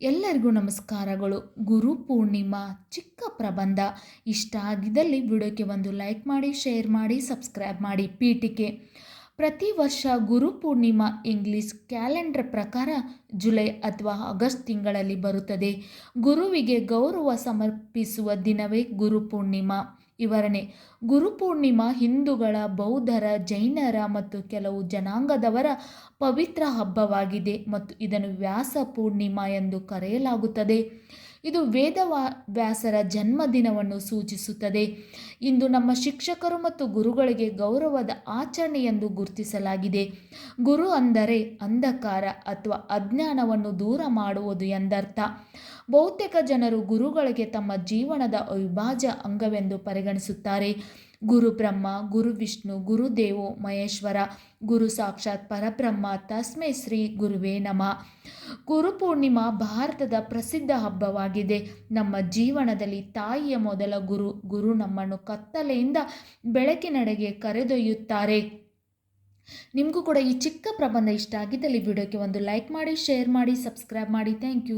ಎಲ್ಲರಿಗೂ ನಮಸ್ಕಾರಗಳು. ಗುರು ಪೂರ್ಣಿಮಾ, ಚಿಕ್ಕ ಪ್ರಬಂಧ. ಇಷ್ಟ ಆಗಿದ್ದಲ್ಲಿ ವಿಡಿಯೋಕ್ಕೆ ಒಂದು ಲೈಕ್ ಮಾಡಿ, ಶೇರ್ ಮಾಡಿ, ಸಬ್ಸ್ಕ್ರೈಬ್ ಮಾಡಿ ಪೀಠಿಕೆ. ಪ್ರತಿ ವರ್ಷ ಗುರು ಪೂರ್ಣಿಮಾ ಇಂಗ್ಲಿಷ್ ಕ್ಯಾಲೆಂಡರ್ ಪ್ರಕಾರ ಜುಲೈ ಅಥವಾ ಆಗಸ್ಟ್ ತಿಂಗಳಲ್ಲಿ ಬರುತ್ತದೆ. ಗುರುವಿಗೆ ಗೌರವ ಸಮರ್ಪಿಸುವ ದಿನವೇ ಗುರು ಪೂರ್ಣಿಮಾ. ವಿವರಣೆ. ಗುರುಪೂರ್ಣಿಮಾ ಹಿಂದೂಗಳ ಬೌದ್ಧರ, ಜೈನರ ಮತ್ತು ಕೆಲವು ಜನಾಂಗದವರ ಪವಿತ್ರ ಹಬ್ಬವಾಗಿದೆ ಮತ್ತು ಇದನ್ನು ವ್ಯಾಸ ಪೂರ್ಣಿಮಾ ಎಂದು ಕರೆಯಲಾಗುತ್ತದೆ. ಇದು ವೇದವಾ ವ್ಯಾಸರ ಜನ್ಮದಿನವನ್ನು ಸೂಚಿಸುತ್ತದೆ. ಇಂದು ನಮ್ಮ ಶಿಕ್ಷಕರು ಮತ್ತು ಗುರುಗಳಿಗೆ ಗೌರವದ ಆಚರಣೆ ಎಂದು ಗುರುತಿಸಲಾಗಿದೆ. ಗುರು ಅಂದರೆ ಅಂಧಕಾರ ಅಥವಾ ಅಜ್ಞಾನವನ್ನು ದೂರ ಮಾಡುವುದು ಎಂದರ್ಥ. ಬಹುತೇಕ ಜನರು ಗುರುಗಳಿಗೆ ತಮ್ಮ ಜೀವನದ ಅವಿಭಾಜ್ಯ ಅಂಗವೆಂದು ಪರಿಗಣಿಸುತ್ತಾರೆ. ಗುರು ಬ್ರಹ್ಮ, ಗುರು ವಿಷ್ಣು ಗುರುದೇವೋ ಮಹೇಶ್ವರ, ಗುರು ಸಾಕ್ಷಾತ್ ಪರಬ್ರಹ್ಮ, ತಸ್ಮೈ ಶ್ರೀ ಗುರುವೇ ನಮ. ಗುರು ಪೂರ್ಣಿಮಾ ಭಾರತದ ಪ್ರಸಿದ್ಧ ಹಬ್ಬವಾಗಿದೆ. ನಮ್ಮ ಜೀವನದಲ್ಲಿ ತಾಯಿಯ ಮೊದಲ ಗುರು ಗುರು ನಮ್ಮನ್ನು ಕತ್ತಲೆಯಿಂದ ಬೆಳಕಿನಡೆಗೆ ಕರೆದೊಯ್ಯುತ್ತಾರೆ. ನಿಮಗೂ ಕೂಡ ಈ ಚಿಕ್ಕ ಪ್ರಬಂಧ ಇಷ್ಟ ಆಗಿದ್ದಲ್ಲಿ ವಿಡಿಯೋಕ್ಕೆ ಒಂದು ಲೈಕ್ ಮಾಡಿ, ಶೇರ್ ಮಾಡಿ, ಸಬ್ಸ್ಕ್ರೈಬ್ ಮಾಡಿ. Thank you.